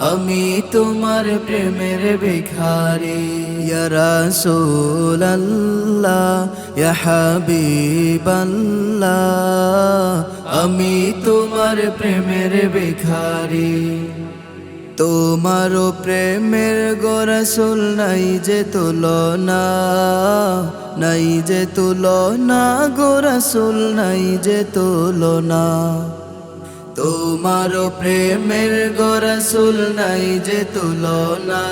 আমি তোমার প্রেমের ভিখারি। ইয়া হাবিবাল্লাহ। আমি তোমার প্রেমের ভিখারি। তোমারও প্রেমের গোরসুল নাই যে তুলনা, নাই যে তুল তুলনা গোরসুল নাই যে তুলনা। তোমারও প্রেমের গোরসুল নাই যে তুলনা,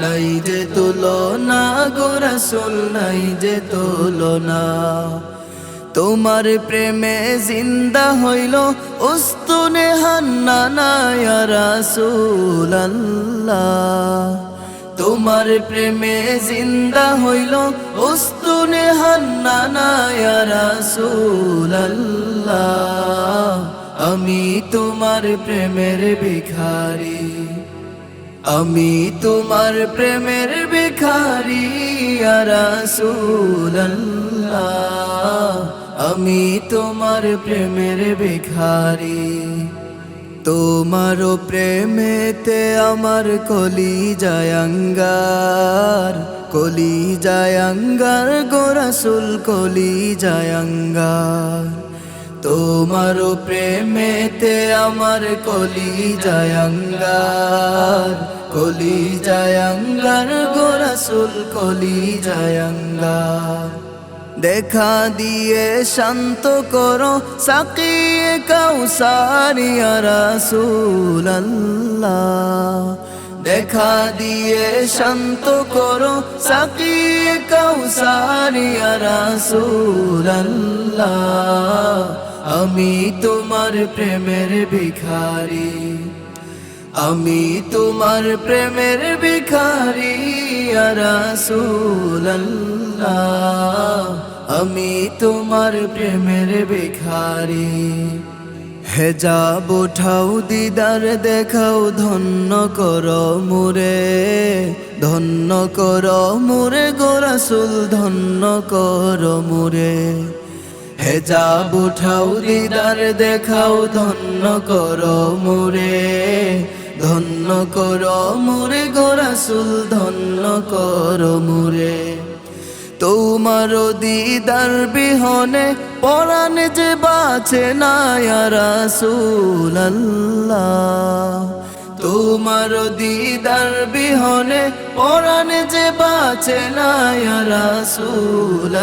নাই যে তুলনা গোরসুল নাই যে তুলনা। তোমার প্রেমে জিন্দা হইল উস্তুনে হান্না রাসূলুল্লাহ। তোমার প্রেমে জিন্দা হইল উস্তুনে হান্না রাসূলুল্লাহ। আমি তোমার প্রেমের ভিখারি। আমি তোমার প্রেমের ভিখারি রাসূলুল্লাহ। আমি তোমার প্রেমের ভিখারি। তোমারও প্রেমেতে আমার কলি জায়াঙ্গার কলি জায়াঙ্গার গোরাসুল কলি জায়াঙ্গার তোমারও প্রেমেতে আমার কলি জায়াঙ্গার কলি জায়াঙ্গার গোরাসুল কলি জায়াঙ্গার দেখা দিয়ে শান্ত করো, সাকিয়ে কাউসারিয়া রাসূলুল্লাহ দেখা দিয়ে শান্ত করো, সাকিয়ে কাউসারিয়া রাসূলুল্লাহ আমি তোমার প্রেমের ভিখারি। আমি তোমার প্রেমের ভিখারি রাসূলুল্লাহ। আমি তোমার প্রেমের ভিখারি। হেজাব উঠাও দিদার, দেখাও ধন্য কর মুরে। ধন্য কর মুরে গোরাসুল ধন্য কর মুরে। হেজাব উঠাও, দিদার দেখাও, ধন্য কর মুরে, ধন্য কর মুরে গোরাসুল ধন্য কর মুরে। তোমার দিদার বিহনে পরাণ যে বাঁচে না রাসূলুল্লাহ তোমার দিদার বিহনে পরাণ যে বাঁচে না রাসূলুল্লাহ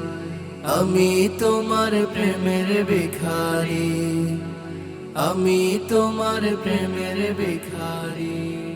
আমি তোমার প্রেমের বেখারি আমি তোমার প্রেমের ভিখারি।